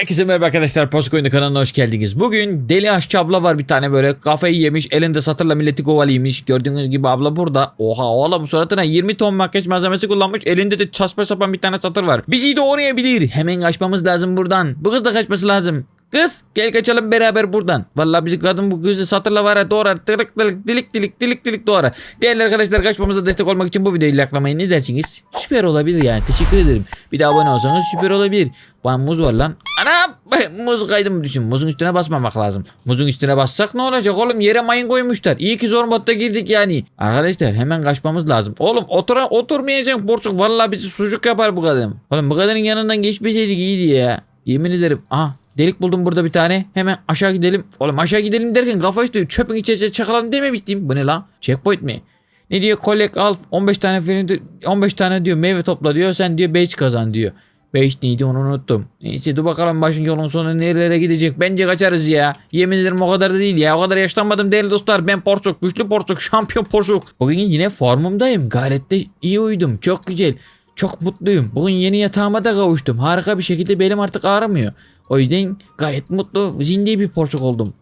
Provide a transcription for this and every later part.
Herkese merhaba arkadaşlar. Post kanalına hoş geldiniz. Bugün deli aşçı abla var bir tane böyle kafayı yemiş elinde satırla milleti kovalıymış. Gördüğünüz gibi abla burada. Oha oğlum suratına 20 ton makyaj malzemesi kullanmış. Elinde de çaspa sapan bir tane satır var. Bizi de orayabilir. Hemen kaçmamız lazım buradan. Bu kız da kaçması lazım. Kız gel kaçalım beraber buradan. Vallahi bizi kadın bu kızı satırla var ya doğrar. Tırık tırık dilik dilik dilik dilik doğrar. Değerli arkadaşlar kaçmamıza destek olmak için bu videoyu likelamayı ne dersiniz? Süper olabilir yani teşekkür ederim. Bir de abone olsanız süper olabilir. Bana muz var lan. Ana muz kaydı mı düşün. Muzun üstüne basmamak lazım. Muzun üstüne bassak ne olacak oğlum yere mayın koymuşlar. İyi ki zor modda girdik yani. Arkadaşlar hemen kaçmamız lazım. Oğlum otura oturmayacak borsuk. Vallahi bizi sucuk yapar bu kadın. Oğlum bu kadının yanından geçmeseydik iyiydi ya. Yemin ederim. Aha Delik buldum burada bir tane. Hemen aşağı gidelim. Oğlum aşağı gidelim derken kafa üstü çöpün içerisine çakalalım dememiştim. Bu ne lan? Checkpoint mi? Ne diyor? Collect al 15 tane film 15 tane diyor meyve topla diyor. Sen diyor 5 kazan diyor. 5 neydi onu unuttum. Neyse dur bakalım başın yolun sonu nerelere gidecek. Bence kaçarız ya. Yemin ederim o kadar da değil ya. O kadar yaşlanmadım değerli dostlar. Ben porsuk, güçlü porsuk, şampiyon porsuk. Bugün yine formumdayım. Gayet de iyi uyudum. Çok güzel. Çok mutluyum. Bugün yeni yatağıma da kavuştum. Harika bir şekilde belim artık ağrımıyor. O yüzden gayet mutlu, zinde bir porsuk oldum.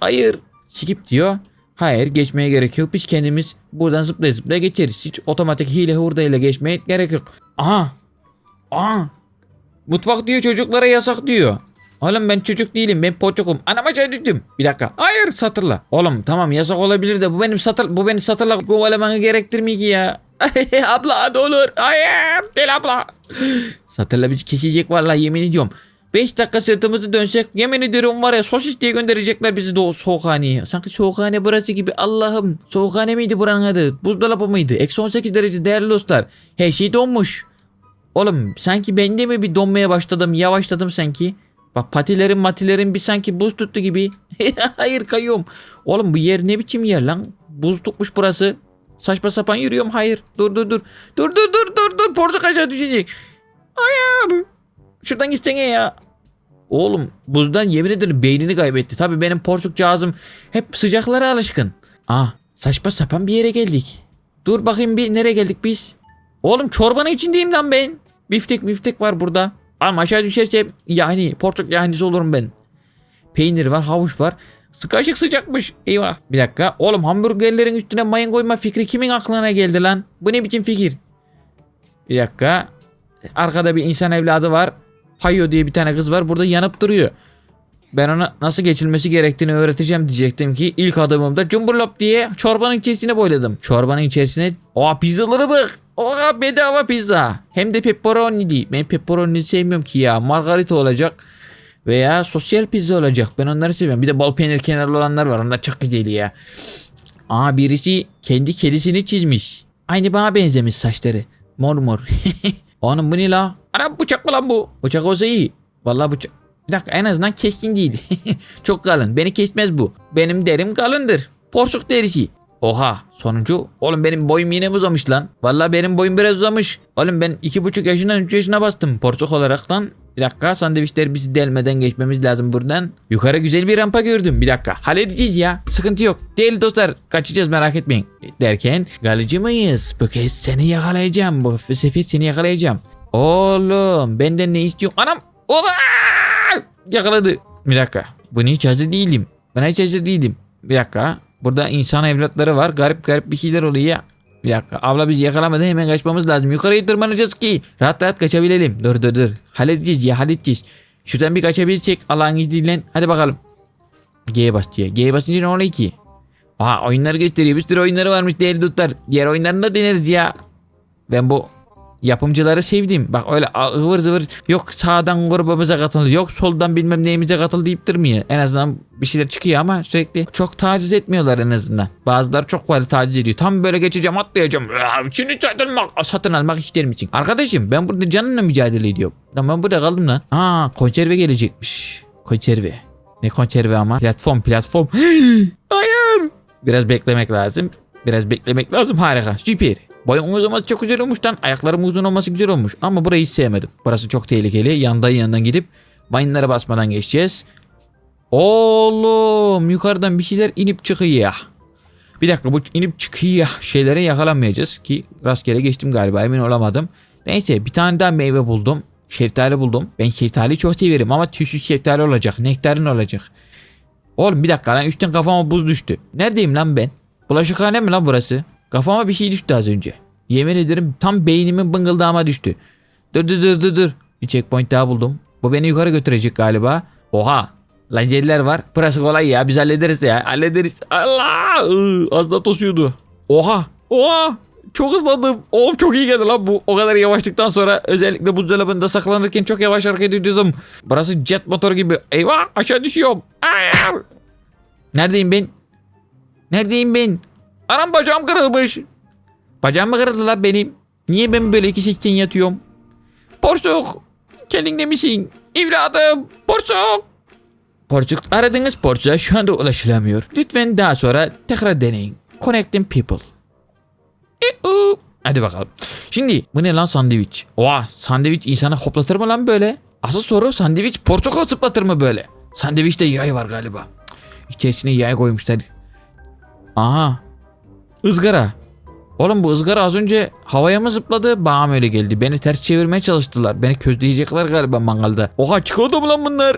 Hayır. Skip diyor. Hayır geçmeye gerek yok. Biz kendimiz buradan zıplaya zıplaya geçeriz. Hiç otomatik hile hurda ile geçmeye gerek yok. Aha. Aha. Mutfak diyor çocuklara yasak diyor. Oğlum ben çocuk değilim ben poçokum. Anama çözdüm. Bir dakika. Hayır satırla. Oğlum tamam yasak olabilir de bu benim satır bu beni satırla kovalamanı gerektirmiyor ki ya. abla ne olur. Hayır. Del abla. Satırla bizi kesecek vallahi yemin ediyorum. 5 dakika sırtımızı dönsek yemin ediyorum var ya sosis diye gönderecekler bizi de soğukhaneye. Sanki soğukhane burası gibi Allah'ım. Soğukhane miydi buranın adı? Buzdolabı mıydı? Eksi 18 derece değerli dostlar. Her şey donmuş. Oğlum sanki ben de mi bir donmaya başladım yavaşladım sanki. Bak patilerim matilerim bir sanki buz tuttu gibi. hayır kayıyorum. Oğlum bu yer ne biçim yer lan? Buz tutmuş burası. Saçma sapan yürüyorum hayır. Dur dur dur. Dur dur dur dur dur. Portak aşağı düşecek. Hayır. Şuradan gitsene ya. Oğlum buzdan yemin ederim beynini kaybetti. Tabii benim porsuk cihazım hep sıcaklara alışkın. Ah saçma sapan bir yere geldik. Dur bakayım bir nereye geldik biz? Oğlum çorbanın içindeyim lan ben. Biftek biftek var burada. Ama aşağı düşerse yani porsuk yahnisi olurum ben. Peynir var havuç var. Sıkaşık sıcakmış. Eyvah. Bir dakika. Oğlum hamburgerlerin üstüne mayın koyma fikri kimin aklına geldi lan? Bu ne biçim fikir? Bir dakika. Arkada bir insan evladı var. Payo diye bir tane kız var. Burada yanıp duruyor. Ben ona nasıl geçilmesi gerektiğini öğreteceğim diyecektim ki ilk adımımda cumburlop diye çorbanın içerisine boyladım. Çorbanın içerisine oha pizzaları bak. Oha bedava pizza. Hem de pepperoni değil. Ben pepperoni sevmiyorum ki ya. Margarita olacak. Veya sosyal pizza olacak. Ben onları seviyorum. Bir de bol peynir kenarlı olanlar var. Onlar çok güzel ya. Aa birisi kendi kedisini çizmiş. Aynı bana benzemiş saçları. Mor mor. Oğlum bu ne la? Ana bıçak mı lan bu? Bıçak olsa iyi. Vallahi bıçak. Bir dakika en azından keskin değil. Çok kalın. Beni kesmez bu. Benim derim kalındır. Porsuk derisi. Oha sonuncu. Oğlum benim boyum yine uzamış lan? Vallahi benim boyum biraz uzamış. Oğlum ben iki buçuk yaşından üç yaşına bastım. Porsuk olaraktan. Bir dakika sandviçler bizi delmeden geçmemiz lazım buradan. Yukarı güzel bir rampa gördüm. Bir dakika halledeceğiz ya. Sıkıntı yok. Değil dostlar kaçacağız merak etmeyin. Derken galıcı mıyız? Bu kez seni yakalayacağım. Bu sefer seni yakalayacağım. Oğlum benden ne istiyorsun? Anam. Ola! Yakaladı. Bir dakika. Bunu hiç hazır değilim. Buna hiç hazır değilim. Bir dakika. Burada insan evlatları var. Garip garip bir şeyler oluyor ya. Bir dakika. Abla bizi yakalamadı. Hemen kaçmamız lazım. Yukarıya tırmanacağız ki. Rahat rahat kaçabilelim. Dur dur dur. Halledeceğiz ya halledeceğiz. Şuradan bir kaçabilsek Allah'ın izniyle. Hadi bakalım. G'ye bas diye. G'ye basınca ne oluyor ki? Aa oyunları gösteriyor. Bir sürü oyunları varmış değerli dostlar. Diğer oyunlarını da deneriz ya. Ben bu yapımcıları sevdim. Bak öyle ıvır zıvır yok sağdan grubumuza katıl yok soldan bilmem neyimize katıl deyip durmuyor. En azından bir şeyler çıkıyor ama sürekli çok taciz etmiyorlar en azından. Bazıları çok kolay taciz ediyor. Tam böyle geçeceğim atlayacağım. Ya, Şimdi satın almak, satın almak isterim için. Arkadaşım ben burada canımla mücadele ediyorum. Lan ben burada kaldım lan. Aa konserve gelecekmiş. Konserve. Ne konserve ama? Platform platform. Hayır. Biraz beklemek lazım. Biraz beklemek lazım. Harika. Süper. Boyun uzaması çok güzel olmuş lan. Ayaklarım uzun olması güzel olmuş. Ama burayı hiç sevmedim. Burası çok tehlikeli. Yandan yandan gidip mayınlara basmadan geçeceğiz. Oğlum yukarıdan bir şeyler inip çıkıyor. Bir dakika bu inip çıkıyor şeylere yakalanmayacağız ki rastgele geçtim galiba emin olamadım. Neyse bir tane daha meyve buldum. Şeftali buldum. Ben şeftaliyi çok severim ama tüysüz şeftali olacak. Nektarin olacak. Oğlum bir dakika lan üstten kafama buz düştü. Neredeyim lan ben? Bulaşıkhane mi lan burası? Kafama bir şey düştü az önce. Yemin ederim tam beynimin bıngıldağıma düştü. Dur dur dur dur dur. Bir checkpoint daha buldum. Bu beni yukarı götürecek galiba. Oha. Lan var. Burası kolay ya. Biz hallederiz ya. Hallederiz. Allah. Az da tosuyordu. Oha. Oha. Çok hızlandım. Oğlum çok iyi geldi lan bu. O kadar yavaşlıktan sonra özellikle buzdolabında saklanırken çok yavaş hareket ediyordum. Burası jet motor gibi. Eyvah aşağı düşüyorum. Hayır. Neredeyim ben? Neredeyim ben? Anam bacağım kırılmış. Bacağım mı kırıldı lan benim? Niye ben böyle iki sekken yatıyorum? Porsuk. Kendinde misin? Evladım. Porsuk. Porsuk aradığınız porsuğa şu anda ulaşılamıyor. Lütfen daha sonra tekrar deneyin. Connecting people. Eee. Hadi bakalım. Şimdi bu ne lan sandviç? Oha sandviç insanı hoplatır mı lan böyle? Asıl soru sandviç portakal zıplatır mı böyle? Sandviçte yay var galiba. İçerisine yay koymuşlar. Aha. Izgara. Oğlum bu ızgara az önce havaya mı zıpladı? Bana öyle geldi? Beni ters çevirmeye çalıştılar. Beni közleyecekler galiba mangalda. Oha çikolata mı lan bunlar?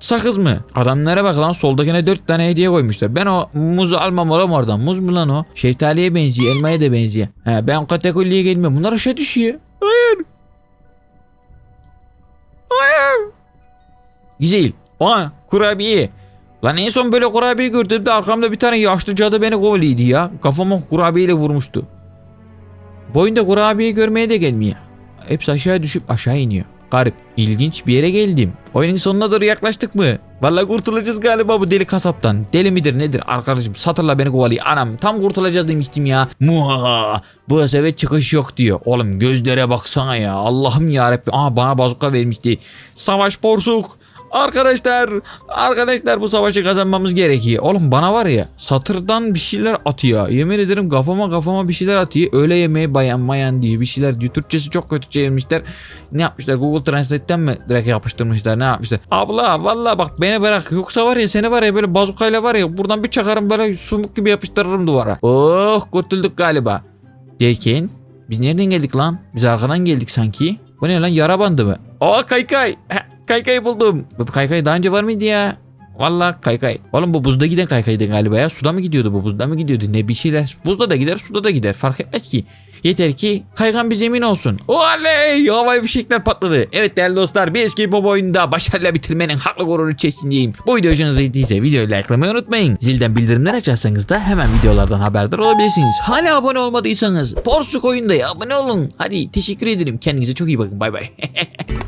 Sakız mı? Adamlara bak lan soldakine dört tane hediye koymuşlar. Ben o muzu almam oğlum oradan. Muz mu lan o? Şeftaliye benziyor, elmaya da benziyor. He, ben kategoriye gelmiyorum. Bunlar aşağı düşüyor. Hayır. Hayır. Güzel. Aa kurabiye. Lan en son böyle kurabiye gördüğümde arkamda bir tane yaşlı cadı beni kovalıydı ya. Kafama kurabiyeyle vurmuştu. Boyunda kurabiye görmeye de gelmiyor. Hepsi aşağı düşüp aşağı iniyor. Garip. İlginç bir yere geldim. Oyunun sonuna doğru yaklaştık mı? Vallahi kurtulacağız galiba bu deli kasaptan. Deli midir nedir arkadaşım satırla beni kovalıyor. Anam tam kurtulacağız demiştim ya. Muha. Bu sefer çıkış yok diyor. Oğlum gözlere baksana ya. Allah'ım yarabbim. Aa bana bazuka vermişti. Savaş porsuk. Arkadaşlar, arkadaşlar bu savaşı kazanmamız gerekiyor. Oğlum bana var ya satırdan bir şeyler atıyor. Yemin ederim kafama kafama bir şeyler atıyor. Öğle yemeği bayan mayan diye bir şeyler diyor. Türkçesi çok kötü çevirmişler. Ne yapmışlar? Google Translate'ten mi direkt yapıştırmışlar? Ne yapmışlar? Abla vallahi bak beni bırak. Yoksa var ya seni var ya böyle bazukayla var ya buradan bir çakarım böyle sumuk gibi yapıştırırım duvara. Oh kurtulduk galiba. Derken biz nereden geldik lan? Biz arkadan geldik sanki. Bu ne lan yara bandı mı? Aa kaykay. Heh, Kaykay buldum. Bu kaykay daha önce var mıydı ya? Vallahi kaykay. Oğlum bu buzda giden kaykaydı galiba ya. Suda mı gidiyordu bu? Buzda mı gidiyordu? Ne bir şeyler. Buzda da gider, suda da gider. Fark etmez ki. Yeter ki kaygan bir zemin olsun. Oley! Havai fişekler patladı. Evet değerli dostlar bir eski pop oyunda başarıyla bitirmenin haklı gururu içerisindeyim. Bu video hoşunuza gittiyse videoyu likelamayı unutmayın. Zilden bildirimler açarsanız da hemen videolardan haberdar olabilirsiniz. Hala abone olmadıysanız Porsuk oyunda ya abone olun. Hadi teşekkür ederim. Kendinize çok iyi bakın. Bay bay.